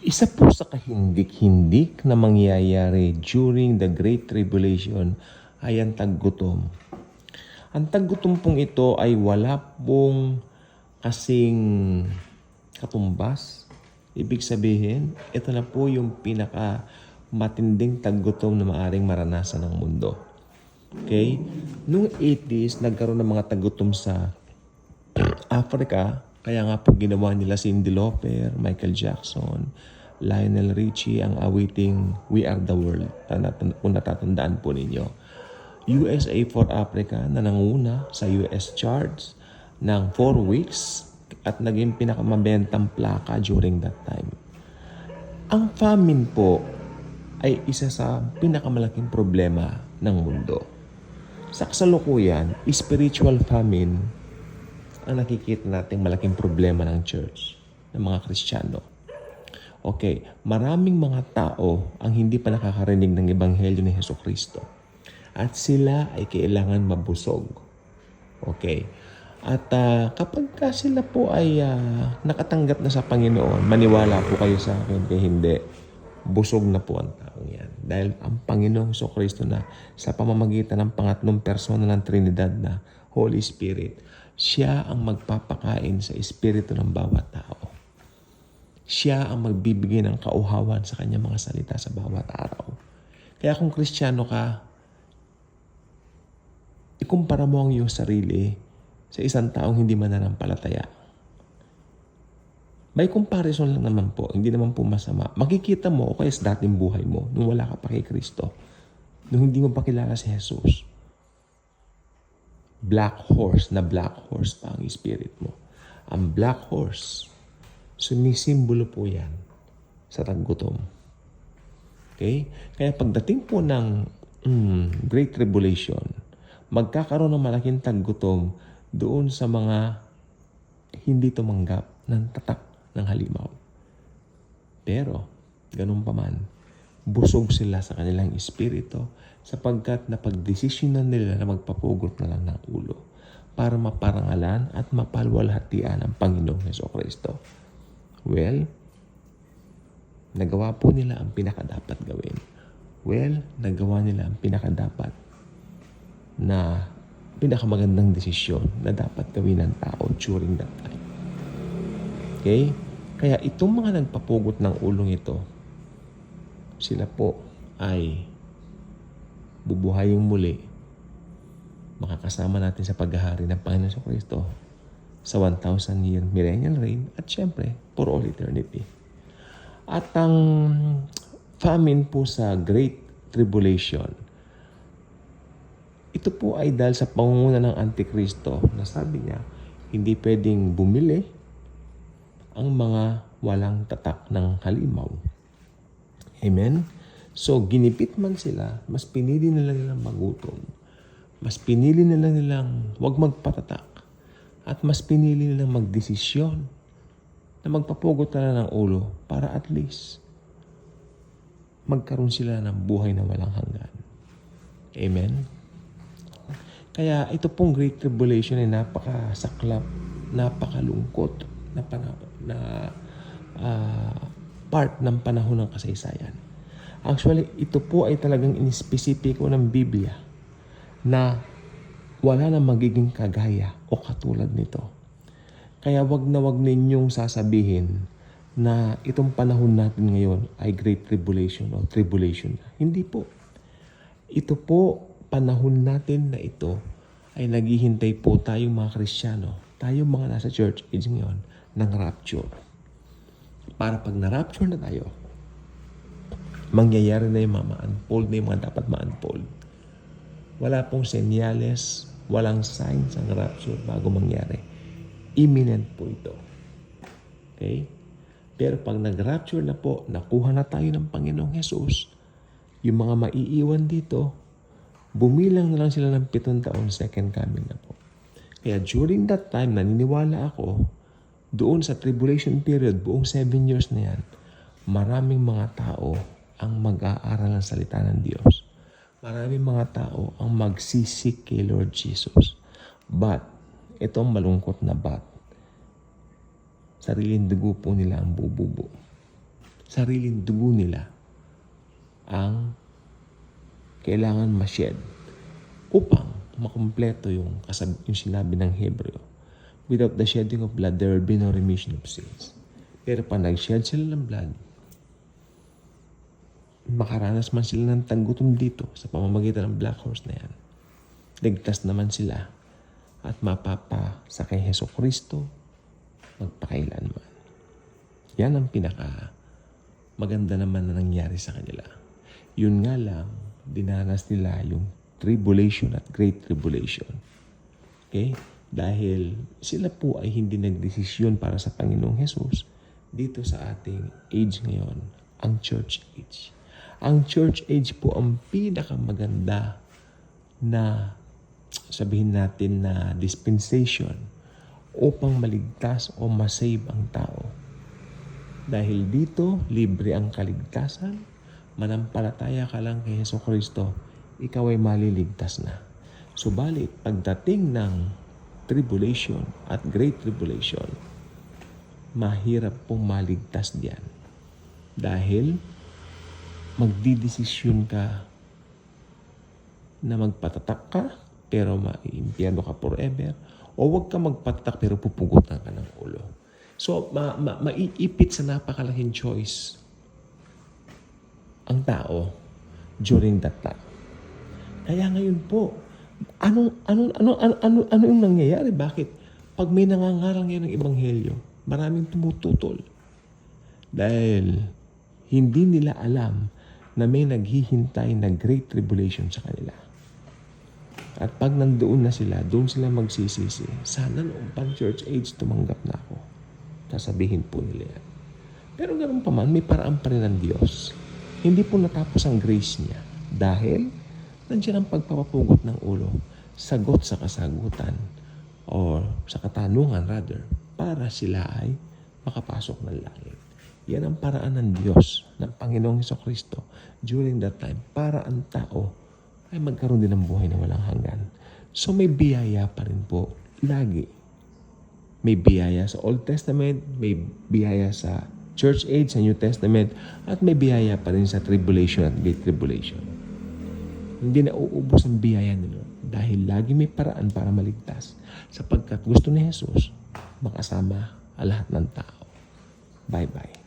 Isa po sa kahindik-hindik na mangyayari during the Great Tribulation ay ang taggutom. Ang taggutom pong ito ay wala pong kasing katumbas. Ibig sabihin, ito na po yung pinaka matinding taggutom na maaring maranasan ng mundo. Okay? Noong 80s, nagkaroon ng mga tagutom sa Africa. Kaya nga po ginawa nila Cindy Lauper, Michael Jackson, Lionel Richie ang awiting We Are the World. Kung natatandaan po ninyo. USA for Africa na nanguna sa US charts ng 4 weeks at naging pinakamabentang plaka during that time. Ang famine po ay isa sa pinakamalaking problema ng mundo. Sa kasalukuyan, spiritual famine ang nakikita nating malaking problema ng church, ng mga Kristiyano. Okay, maraming mga tao ang hindi pa nakakarinig ng Ebanghelyo ni Heso Kristo. At sila ay kailangan mabusog. Okay. At ah, kapag ka sila po ay ah, nakatanggap na sa Panginoon, maniwala po kayo sa akin kaya hindi, busog na po ang taong yan. Dahil ang Panginoong Heso Kristo na sa pamamagitan ng pangatlong persona ng Trinidad na Holy Spirit, siya ang magpapakain sa espiritu ng bawat tao. Siya ang magbibigay ng kauhawan sa kanyang mga salita sa bawat araw. Kaya kung kristyano ka, ikumpara mo ang iyong sarili sa isang taong hindi mananampalataya. May comparison lang naman po, hindi naman po masama. Makikita mo o kaya sa dating buhay mo nung wala ka pa kay Kristo, nung hindi mo pa kilala si Jesus. Black horse na black horse pa ang spirit mo. Ang black horse, sumisimbolo po yan sa taggutom. Okay? Kaya pagdating po ng mm, Great Tribulation, magkakaroon ng malaking taggutom doon sa mga hindi tumanggap ng tatak ng halimaw. Pero, ganun pa man, busog sila sa kanilang espiritu sapagkat napagdesisyonan nila na magpapugot na lang ng ulo para maparangalan at mapalwalhatian ang Panginoong Heso Kristo. Well, nagawa po nila ang pinakadapat gawin. Well, nagawa nila ang pinakadapat na pinakamagandang desisyon na dapat gawin ng tao during that time. Okay? Kaya itong mga nagpapugot ng ulong ito, sila po ay bubuhaying muli makakasama natin sa paghahari ng Panginoon sa Kristo sa 1,000 year millennial reign at syempre for all eternity. At ang famine po sa Great Tribulation, ito po ay dahil sa pangunguna ng Antikristo na sabi niya, hindi pwedeng bumili ang mga walang tatak ng halimaw. Amen? So, ginipit man sila, mas pinili nila nilang magutom. Mas pinili nila nilang huwag magpatatak. At mas pinili nilang magdesisyon na magpapugot na ng ulo para at least magkaroon sila ng buhay na walang hanggan. Amen? Kaya ito pong Great Tribulation ay napakasaklap, napakalungkot na, pana- na ah, part ng panahon ng kasaysayan. Actually, ito po ay talagang inispesipiko ng Biblia na wala na magiging kagaya o katulad nito. Kaya wag na wag ninyong sasabihin na itong panahon natin ngayon ay Great Tribulation o Tribulation. Hindi po. Ito po, panahon natin na ito ay naghihintay po tayong mga Kristiyano, tayong mga nasa church age ngayon, ng rapture. Para pag na-rapture na tayo, mangyayari na yung ma-unfold na yung mga dapat ma-unfold. Wala pong senyales, walang signs ang rapture bago mangyari. Imminent po ito. Okay? Pero pag nag-rapture na po, nakuha na tayo ng Panginoong Jesus, yung mga maiiwan dito, bumilang na lang sila ng pitong taon, second coming na po. Kaya during that time, naniniwala ako, doon sa tribulation period, buong seven years na yan, maraming mga tao ang mag-aaral ng salita ng Diyos. Maraming mga tao ang magsisik kay Lord Jesus. But, ito malungkot na but, sariling dugo po nila ang bububo. sariling dugo nila ang kailangan ma-shed upang makumpleto yung, kasab- yung sinabi ng Hebreo. Without the shedding of blood, there will be no remission of sins. Pero pag nag-shed sila ng blood, makaranas man sila ng tanggutom dito sa pamamagitan ng black horse na yan. Ligtas naman sila at mapapa sa kay Heso Kristo magpakailanman. Yan ang pinaka maganda naman na nangyari sa kanila. Yun nga lang, dinanas nila yung tribulation at great tribulation. Okay? Dahil sila po ay hindi nagdesisyon para sa Panginoong Hesus dito sa ating age ngayon, ang church age. Ang church age po ang pinakamaganda na sabihin natin na dispensation upang maligtas o masave ang tao. Dahil dito, libre ang kaligtasan, manampalataya ka lang kay Heso Kristo, ikaw ay maliligtas na. Subalit, pagdating ng tribulation at great tribulation, mahirap pong maligtas diyan. Dahil magdidesisyon ka na magpatatak ka pero maiimpyerno ka forever o wag ka magpatatak pero pupugutan ka ng ulo. So, ma- ma- maiipit sa napakalaking choice ang tao during that time. Kaya ngayon po, anong, ano, ano, ano, ano, ano yung nangyayari? Bakit? Pag may nangangaral ngayon ng ebanghelyo, maraming tumututol. Dahil hindi nila alam na may naghihintay na great tribulation sa kanila. At pag nandoon na sila, doon sila magsisisi. Sana noong pang church age tumanggap na ako. Sasabihin po nila yan. Pero ganun pa man, may paraan pa rin ng Diyos. Hindi po natapos ang grace niya. Dahil nandiyan ang pagpapapugot ng ulo. Sagot sa kasagutan. Or sa katanungan rather. Para sila ay makapasok ng langit. Yan ang paraan ng Diyos, ng Panginoong Heso Kristo during that time para ang tao ay magkaroon din ng buhay na walang hanggan. So may biyaya pa rin po lagi. May biyaya sa Old Testament, may biyaya sa Church Age, sa New Testament, at may biyaya pa rin sa Tribulation at Great Tribulation. Hindi na uubos ang biyaya ni dahil lagi may paraan para maligtas sapagkat gusto ni Jesus makasama ang lahat ng tao. Bye-bye.